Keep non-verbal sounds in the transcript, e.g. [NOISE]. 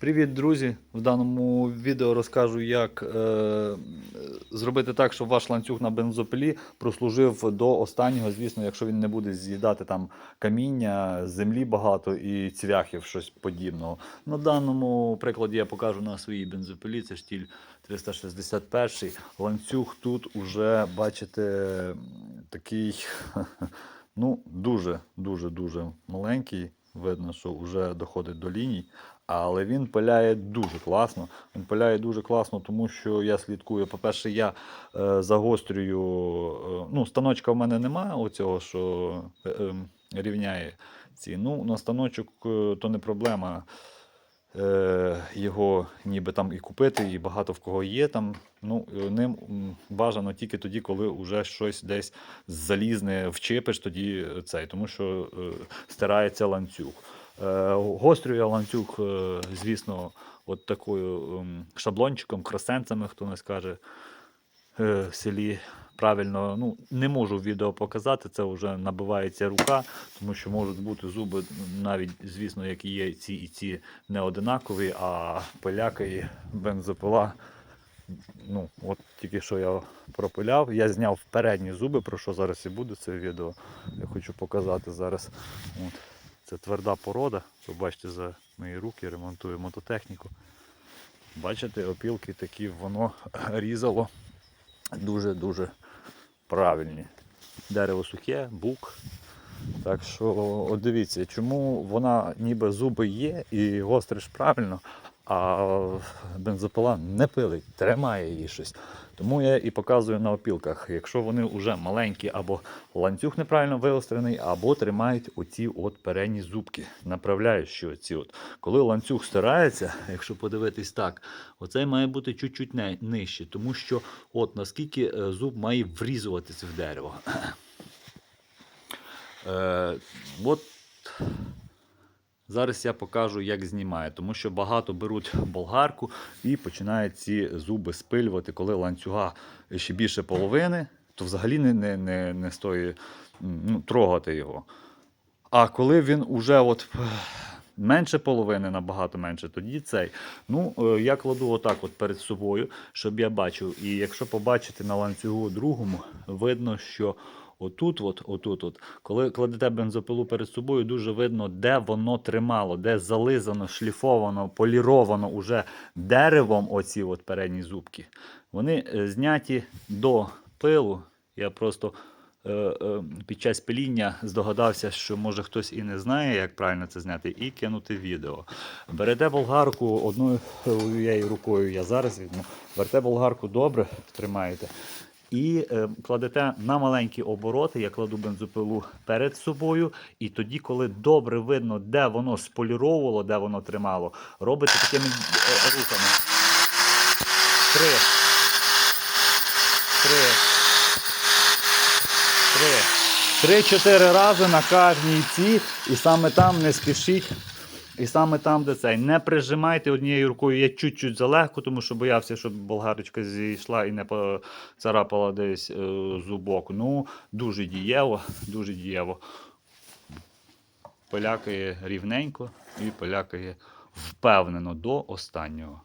Привіт, друзі! В даному відео розкажу, як е, зробити так, щоб ваш ланцюг на бензопилі прослужив до останнього. Звісно, якщо він не буде з'їдати там каміння, землі багато і цвяхів, щось подібного. На даному прикладі я покажу на своїй бензопилі. Це штіль 361. Ланцюг тут уже, бачите, такий [LAUGHS] ну, дуже, дуже, дуже маленький. Видно, що вже доходить до ліній. Але він пиляє дуже класно. Він пиляє дуже класно, тому що я слідкую. По-перше, я е, загострюю. Е, ну, станочка в мене немає, оцього, що е, е, рівняє ці. Ну, на станочок е, то не проблема. Е, його ніби там і купити, і багато в кого є там. Ну, е, ним бажано тільки тоді, коли вже щось десь залізне вчепиш, тоді цей, тому що е, стирається ланцюг. Е, Гострю я ланцюг, е, звісно, от такою ем, шаблончиком, красенцями, хто не скаже е, в селі. Правильно, ну не можу відео показати, це вже набивається рука, тому що можуть бути зуби, навіть, звісно, які є ці і ці не одинакові, а пиляка і бензопила. Ну, от тільки що я пропиляв. Я зняв передні зуби, про що зараз і буде це відео. Я хочу показати зараз. От. Це тверда порода. Ви бачите за мої руки, ремонтую мототехніку. Бачите, опілки такі воно різало дуже-дуже правильні. Дерево сухе, бук. Так що от дивіться, чому вона ніби зуби є і гостриш правильно, а бензопила не пилить, тримає її щось. Тому я і показую на опілках. Якщо вони вже маленькі, або ланцюг неправильно виострений, або тримають оці от передні зубки. Направляючі оці от. Коли ланцюг стирається, якщо подивитись так, оцей має бути чуть-чуть нижче, тому що от наскільки е, зуб має врізуватися в дерево. Е, от зараз я покажу, як знімає, тому що багато беруть болгарку і починають ці зуби спилювати, коли ланцюга ще більше половини, то взагалі не, не, не, не стоїть ну, трогати його. А коли він уже от менше половини, набагато менше, тоді цей. Ну, е, я кладу отак от перед собою, щоб я бачив. І якщо побачите на ланцюгу другому, видно, що отут, от, отут, от, коли кладете бензопилу перед собою, дуже видно, де воно тримало, де зализано, шліфовано, поліровано уже деревом оці от передні зубки. Вони е, зняті до пилу. Я просто під час пиління здогадався, що може хтось і не знає, як правильно це зняти, і кинути відео. Берете болгарку одною рукою, я зараз візьму. Берете болгарку добре, тримаєте. І е, кладете на маленькі обороти, я кладу бензопилу перед собою, і тоді, коли добре видно, де воно споліровувало, де воно тримало, робите такими е, рухами. Три. Три. Три-чотири рази на кожній ці, і саме там не спішіть. І саме там, де цей. Не прижимайте однією рукою. Я чуть-чуть залегко, тому що боявся, щоб болгарочка зійшла і не поцарапала десь е, зубок. Ну, дуже дієво, дуже дієво. Полякає рівненько і полякає впевнено до останнього.